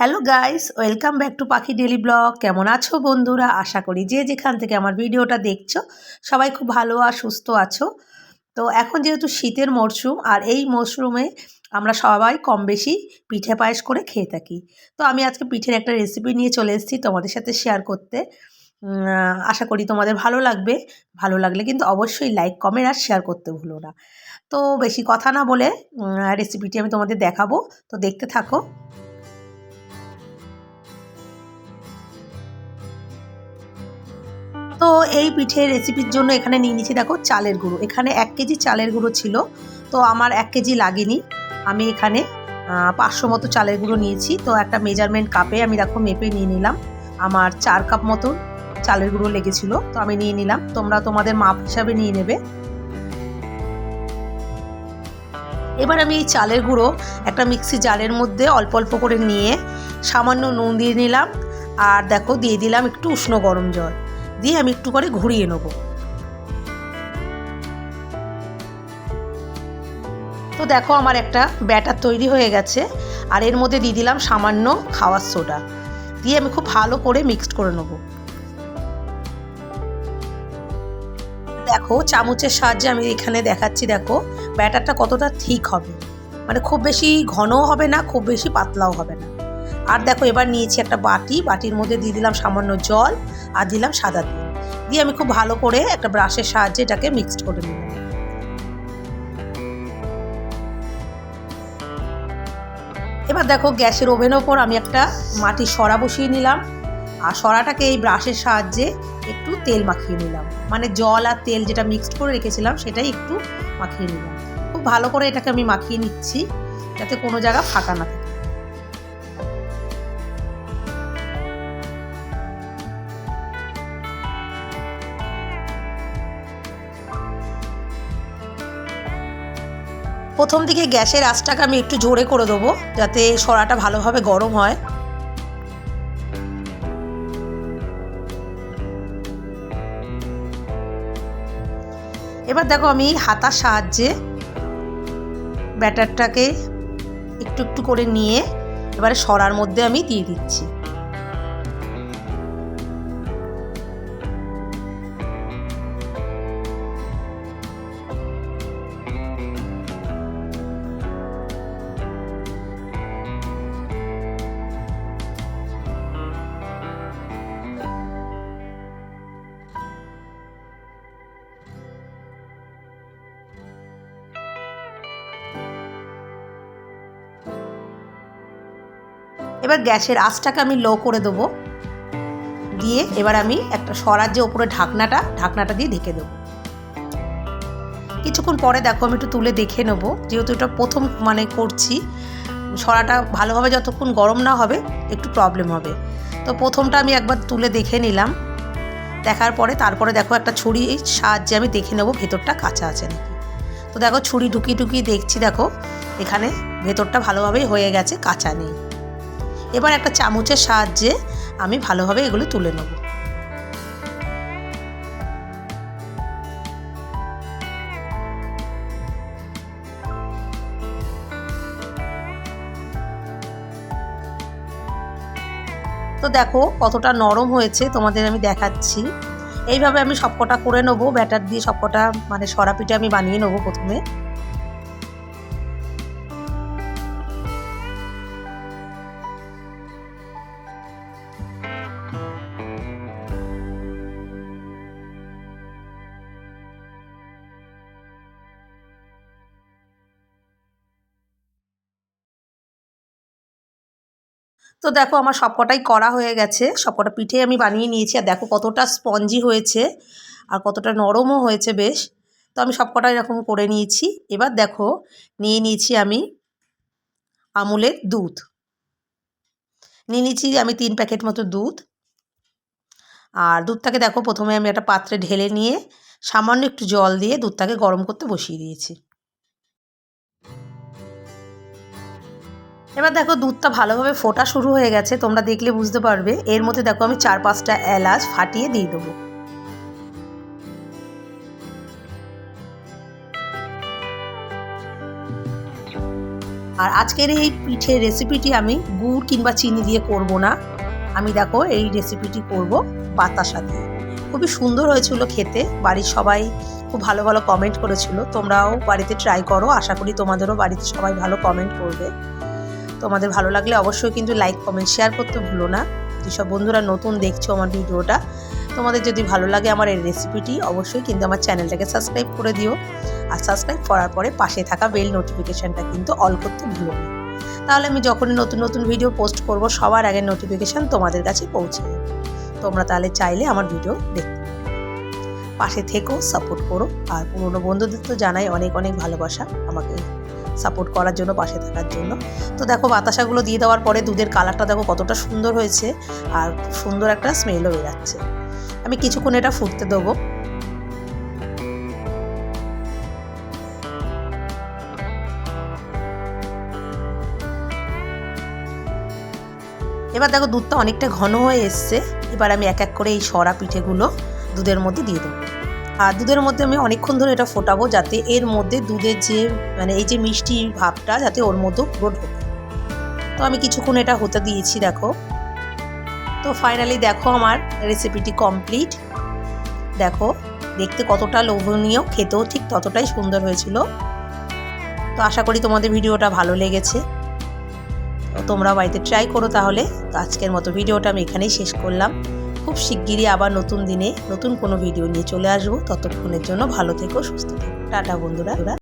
Hello guys welcome back to Pakhi daily blog কেমন আছো বন্ধুরা? আশা করি যে যেখান থেকে আমার ভিডিওটা দেখছ, সবাই খুব ভালো আর সুস্থ আছো। তো এখন যেহেতু শীতের মরশুম, আর এই মরশুমে আমরা সবাই কম বেশি পিঠে পায়েস করে খেয়ে থাকি। তো আমি আজকে পিঠের একটা রেসিপি নিয়ে চলে এসেছি তোমাদের সাথে শেয়ার করতে। আশা করি তোমাদের ভালো লাগবে। ভালো লাগলে কিন্তু অবশ্যই লাইক কমেন্ট আর শেয়ার করতে ভুলো না। তো বেশি কথা না বলে রেসিপিটি আমি তোমাদের দেখাবো। তো দেখতে থাকো। তো এই পিঠের রেসিপির জন্য এখানে নিয়ে নিচ্ছি দেখো, চালের গুঁড়ো। এখানে এক কেজি চালের গুঁড়ো ছিল, তো আমার এক কেজি লাগেনি। আমি এখানে পাঁচশো মতো চালের গুঁড়ো নিয়েছি। তো একটা মেজারমেন্ট কাপে আমি, দেখো, মেপে নিয়ে নিলাম। আমার চার কাপ মতো চালের গুঁড়ো লেগেছিল, তো আমি নিয়ে নিলাম। তোমরা তোমাদের মাপ হিসাবে নিয়ে নেবে। এবার আমি এই চালের গুঁড়ো একটা মিক্সি জারের মধ্যে অল্প অল্প করে নিয়ে সামান্য নুন দিয়ে নিলাম। আর দেখো, দিয়ে দিলাম একটু উষ্ণ গরম জল। দিয়ে আমি একটু করে ঘুরিয়ে নেব। তো দেখো আমার একটা ব্যাটার তৈরি হয়ে গেছে, আর এর মধ্যে দিয়ে দিলাম সামান্য খাওয়ার সোডা। দিয়ে আমি খুব ভালো করে মিক্সড করে নেব। দেখো চামচের সাহায্যে আমি এখানে দেখাচ্ছি, দেখো ব্যাটারটা কতটা ঠিক হবে। মানে খুব বেশি ঘনও হবে না, খুব বেশি পাতলাও হবে না। আর দেখো এবার নিয়েছি একটা বাটি, বাটির মধ্যে দিয়ে দিলাম সামান্য জল আর দিলাম সাদা তেল। দিয়ে আমি খুব ভালো করে একটা ব্রাশের সাহায্যে এটাকে মিক্সড করে নিলাম এবার দেখো গ্যাসের ওভেনের ওপর আমি একটা মাটির সরা বসিয়ে নিলাম। আর সরাটাকে এই ব্রাশের সাহায্যে একটু তেল মাখিয়ে নিলাম। মানে জল আর তেল যেটা মিক্সড করে রেখেছিলাম সেটাই একটু মাখিয়ে নিলাম। খুব ভালো করে এটাকে আমি মাখিয়ে নিচ্ছি যাতে কোনো জায়গা ফাঁকা না থাকে। প্রথম দিকে গ্যাসের আঁচটাকে আমি একটু জোরে করে দেবো, যাতে সরাটা ভালোভাবে গরম হয়। এবার দেখো আমি হাতার সাহায্যে ব্যাটারটাকে একটু একটু করে নিয়ে এবারে সরার মধ্যে আমি দিয়ে দিচ্ছি। এবার গ্যাসের আঁচটাকে আমি লো করে দেবো। দিয়ে এবার আমি একটা সরার যে ওপরে ঢাকনাটা ঢাকনাটা দিয়ে ঢেকে দেবো। কিছুক্ষণ পরে দেখো আমি একটু তুলে দেখে নেব। যেহেতু এটা প্রথম মানে করছি, সরাটা ভালোভাবে যতক্ষণ গরম না হবে, একটু প্রবলেম হবে। তো প্রথমটা আমি একবার তুলে দেখে নিলাম। দেখার পরে তারপরে দেখো একটা ছুরি সাহায্যে আমি দেখে নেব ভেতরটা কাঁচা আছে নাকি। তো দেখো ছুরি ঢুকিয়ে ঢুকিয়ে দেখছি দেখো, এখানে ভেতরটা ভালোভাবেই হয়ে গেছে, কাঁচা নেই। এবার একটা চামচের সাহায্যে আমি ভালোভাবে এগুলো তুলে নেব। তো দেখো কতটা নরম হয়েছে, তোমাদের আমি দেখাচ্ছি। এইভাবে আমি সবকটা করে নেব, ব্যাটার দিয়ে সবকটা মানে সরা পিঠে আমি বানিয়ে নেব প্রথমে। তো দেখো আমার সবকটাই করা হয়ে গেছে, সবকটা পিঠে আমি বানিয়ে নিয়েছি আর দেখো কতটা স্পঞ্জি হয়েছে আর কতটা নরমও হয়েছে বেশ। তো আমি সবকটা এরকম করে নিয়েছি। এবার দেখো নিয়ে নিয়েছি আমি আমুলের দুধ। নিয়ে নিয়েছি আমি তিন প্যাকেট মতো দুধ। আর দুধটাকে দেখো প্রথমে আমি একটা পাত্রে ঢেলে নিয়ে সামান্য একটু জল দিয়ে দুধটাকে গরম করতে বসিয়ে দিয়েছি। এবার দেখো দুধটা ভালোভাবে ফোটা শুরু হয়ে গেছে, তোমরা দেখলে বুঝতে পারবে। এর মধ্যে দেখো আমি চার পাঁচটা এলাচ ফাটিয়ে দিয়ে দেবো। আর আজকের এই পিঠের রেসিপিটি আমি গুড় কিংবা চিনি দিয়ে করব না। আমি দেখো এই রেসিপিটি করব বাতাসা দিয়ে। খুবই সুন্দর হয়েছিল খেতে, বাড়ির সবাই খুব ভালো ভালো কমেন্ট করেছিল। তোমরাও বাড়িতে ট্রাই করো, আশা করি তোমাদেরও বাড়িতে সবাই ভালো কমেন্ট করবে। তোমাদের ভালো লাগলে অবশ্যই কিন্তু লাইক কমেন্ট শেয়ার করতে ভুলো না। যেসব বন্ধুরা নতুন দেখছ আমার ভিডিওটা, তোমাদের যদি ভালো লাগে আমার এই রেসিপিটি অবশ্যই কিন্তু আমার চ্যানেলটাকে সাবস্ক্রাইব করে দিও। আর সাবস্ক্রাইব করার পরে পাশে থাকা বেল নোটিফিকেশানটা কিন্তু অল করতে ভুলো না। তাহলে আমি যখনই নতুন নতুন ভিডিও পোস্ট করব, সবার আগে নোটিফিকেশান তোমাদের কাছে পৌঁছে তোমরা তাহলে চাইলে আমার ভিডিও দেখতে পাশে থেকেও সাপোর্ট করো। আর পুরনো বন্ধুদের তো জানাই অনেক অনেক ভালোবাসা আমাকে। সাপোর্ট করার জন্য, পাশে থাকার জন্য। তো দেখো, বাতাসাগুলো দিয়ে দেওয়ার পরে দুধের কালারটা দেখো কতটা সুন্দর হয়েছে আর সুন্দর একটা স্মেলও বেরাচ্ছে। আমি কিছুক্ষণ এটা ফুটতে দেবো। এবার দেখো, দুধটা অনেকটা ঘন হয়ে এসছে। এবার আমি এক এক করে এই সরা পিঠেগুলো দুধের মধ্যে দিয়ে দেবো। আর দুধের মধ্যে আমি অনেকক্ষণ ধরে এটা ফোটাবো যাতে এর মধ্যে দুধের যে মানে এই যে মিষ্টি ভাবটা যাতে ওর মধ্যে পুরো ঢোকে তো আমি কিছুক্ষণ এটা হতে দিয়েছি, দেখো। তো ফাইনালি দেখো আমার রেসিপিটি কমপ্লিট দেখো, দেখতে কতটা লোভনীয়, খেতেও ঠিক ততটাই সুন্দর হয়েছিল। তো আশা করি তোমাদের ভিডিওটা ভালো লেগেছে। তোমরা বাড়িতে ট্রাই করো তাহলে। তো আজকের মতো ভিডিওটা আমি এখানেই শেষ করলাম। খুব শিগগিরই আবার নতুন দিনে নতুন কোনো ভিডিও নিয়ে চলে আসব। ততক্ষণের জন্য ভালো থেকো, সুস্থ থেকো। টাটা বন্ধুরা।